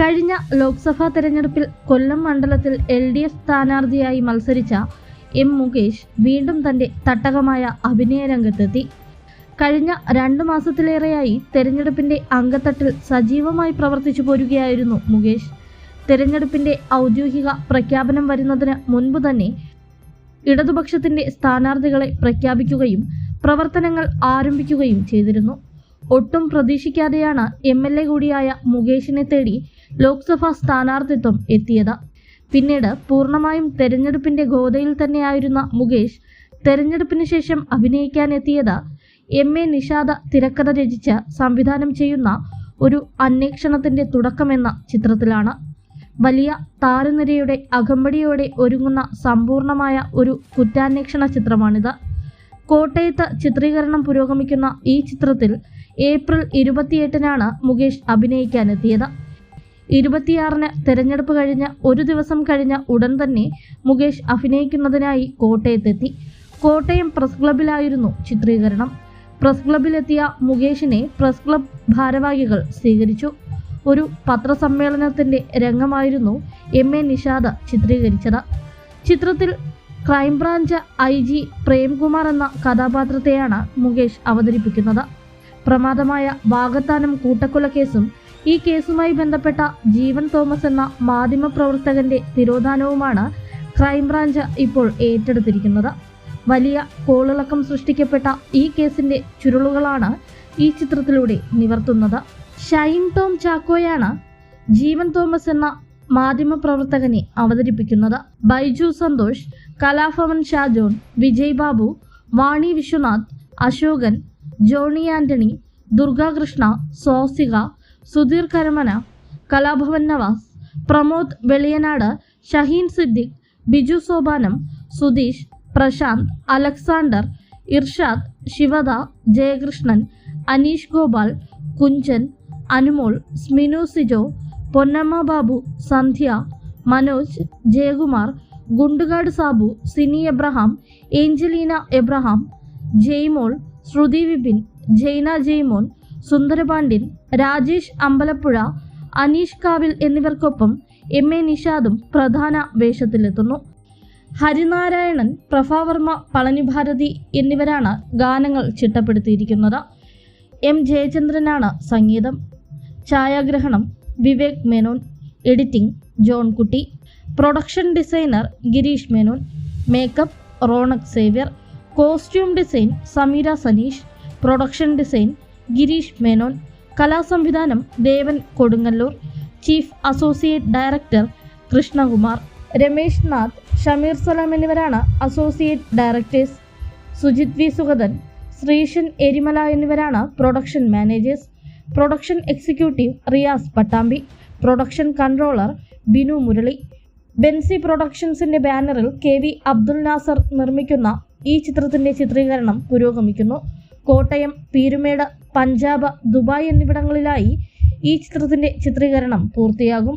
കഴിഞ്ഞ ലോക്സഭാ തെരഞ്ഞെടുപ്പിൽ കൊല്ലം മണ്ഡലത്തിൽ എൽ ഡി എഫ് സ്ഥാനാർത്ഥിയായി മത്സരിച്ച എം മുകേഷ് വീണ്ടും തന്റെ തട്ടകമായ അഭിനയ രംഗത്തെത്തി. കഴിഞ്ഞ രണ്ട് മാസത്തിലേറെയായി തെരഞ്ഞെടുപ്പിന്റെ അങ്കത്തട്ടിൽ സജീവമായി പ്രവർത്തിച്ചു പോരുകയായിരുന്നു മുകേഷ്. തെരഞ്ഞെടുപ്പിന്റെ ഔദ്യോഗിക പ്രഖ്യാപനം വരുന്നതിന് മുൻപ് തന്നെ ഇടതുപക്ഷത്തിന്റെ സ്ഥാനാർത്ഥികളെ പ്രഖ്യാപിക്കുകയും പ്രവർത്തനങ്ങൾ ആരംഭിക്കുകയും ചെയ്തിരുന്നു. ഒട്ടും പ്രതീക്ഷിക്കാതെയാണ് എം എൽ എ കൂടിയായ മുകേഷിനെ തേടി ലോക്സഭാ സ്ഥാനാർത്ഥിത്വം എത്തിയത്. പിന്നീട് പൂർണമായും തെരഞ്ഞെടുപ്പിന്റെ ഗോതയിൽ തന്നെയായിരുന്ന മുകേഷ് തെരഞ്ഞെടുപ്പിന് ശേഷം അഭിനയിക്കാനെത്തിയത് എം എ നിഷാദ തിരക്കഥ രചിച്ച് സംവിധാനം ചെയ്യുന്ന ഒരു അന്വേഷണത്തിന്റെ തുടക്കമെന്ന ചിത്രത്തിലാണ്. വലിയ താരനിരയുടെ അകമ്പടിയോടെ ഒരുങ്ങുന്ന സമ്പൂർണമായ ഒരു കുറ്റാന്വേഷണ ചിത്രമാണിത്. കോട്ടയത്ത് ചിത്രീകരണം പുരോഗമിക്കുന്ന ഈ ചിത്രത്തിൽ ഏപ്രിൽ ഇരുപത്തിയെട്ടിനാണ് മുകേഷ് അഭിനയിക്കാനെത്തിയത്. ഇരുപത്തിയാറിന് തെരഞ്ഞെടുപ്പ് കഴിഞ്ഞ ഒരു ദിവസം കഴിഞ്ഞ ഉടൻ തന്നെ മുകേഷ് അഭിനയിക്കുന്നതിനായി കോട്ടയത്തെത്തി. കോട്ടയം പ്രസ് ക്ലബിലായിരുന്നു ചിത്രീകരണം. പ്രസ് ക്ലബിലെത്തിയ മുകേഷിനെ പ്രസ് ക്ലബ് ഭാരവാഹികൾ സ്വീകരിച്ചു. ഒരു പത്രസമ്മേളനത്തിന്റെ രംഗമായിരുന്നു എം എ നിഷാദ ചിത്രീകരിച്ചത്. ചിത്രത്തിൽ ക്രൈംബ്രാഞ്ച് ഐ ജി പ്രേംകുമാർ എന്ന കഥാപാത്രത്തെയാണ് മുകേഷ് അവതരിപ്പിക്കുന്നത്. പ്രമാദമായ വാഗത്താനം കൂട്ടക്കൊല കേസും ഈ കേസുമായി ബന്ധപ്പെട്ട ജീവൻ തോമസ് എന്ന മാധ്യമപ്രവർത്തകന്റെ തിരോധാനവുമാണ് ക്രൈംബ്രാഞ്ച് ഇപ്പോൾ ഏറ്റെടുത്തിരിക്കുന്നത്. വലിയ കോളിളക്കം സൃഷ്ടിക്കപ്പെട്ട ഈ കേസിന്റെ ചുരുളുകളാണ് ഈ ചിത്രത്തിലൂടെ നിവർത്തുന്നത്. ഷൈൻ ടോം ചാക്കോയാണ് ജീവൻ തോമസ് എന്ന മാധ്യമപ്രവർത്തകനെ അവതരിപ്പിക്കുന്നത്. ബൈജു സന്തോഷ് കലാഭവൻ ഷാജോൺ വിജയ് ബാബു വാണി വിശ്വനാഥ് അശോകൻ ജോണി ആന്റണി ദുർഗാകൃഷ്ണ സോസിക സുധീർ കരമന കലാഭവൻ നവാസ് പ്രമോദ് വെളിയനാട് ഷഹീൻ സിദ്ദിഖ് ബിജു സോപാനം സുധീഷ് പ്രശാന്ത് അലക്സാണ്ടർ ഇർഷാദ് ശിവദ ജയകൃഷ്ണൻ അനീഷ് ഗോപാൽ കുഞ്ചൻ അനുമോൾ സ്മിനു സിജോ പൊന്നമ്മ ബാബു സന്ധ്യ മനോജ് ജയകുമാർ ഗുണ്ടുകാട് സാബു സിനി എബ്രഹാം ഏഞ്ചലീന എബ്രഹാം ജെയ്മോൾ ശ്രുതി വിപിൻ ജൈന ജെയ്മോൻ സുന്ദരപാണ്ഡ്യൻ രാജേഷ് അമ്പലപ്പുഴ അനീഷ് കാവിൽ എന്നിവർക്കൊപ്പം എം എ നിഷാദും പ്രധാന വേഷത്തിലെത്തുന്നു. ഹരിനാരായണൻ പ്രഭാവർമ്മ പളനിഭാരതി എന്നിവരാണ് ഗാനങ്ങൾ ചിട്ടപ്പെടുത്തിയിരിക്കുന്നത്. എം ജയചന്ദ്രനാണ് സംഗീതം. ഛായാഗ്രഹണം Vivek Menon. Editing John Kutty. Production designer Girish Menon. Makeup Ronak Xavier. Costume design Sameera Saneesh. Production design Girish Menon കലാസംവിധാനം Devan Kodungallur chief associate director Krishnakumar Ramesh Nath Shameer Salam എന്നിവരാണ് associate directors. Sujith V. Sugathan Sreeshan Erimala എന്നിവരാണ് production managers. Production executive Riyas Pattambi production controller Binu Murali. Benzy പ്രൊഡക്ഷൻസിന്റെ ബാനറിൽ K V Abdul Nasar നിർമ്മിക്കുന്ന ഈ ചിത്രത്തിന്റെ ചിത്രീകരണം പുരോഗമിക്കുന്നു. Kottayam Peermade Punjab Dubai എന്നിവിടങ്ങളിലായി ഈ ചിത്രത്തിന്റെ ചിത്രീകരണം പൂർത്തിയാകും.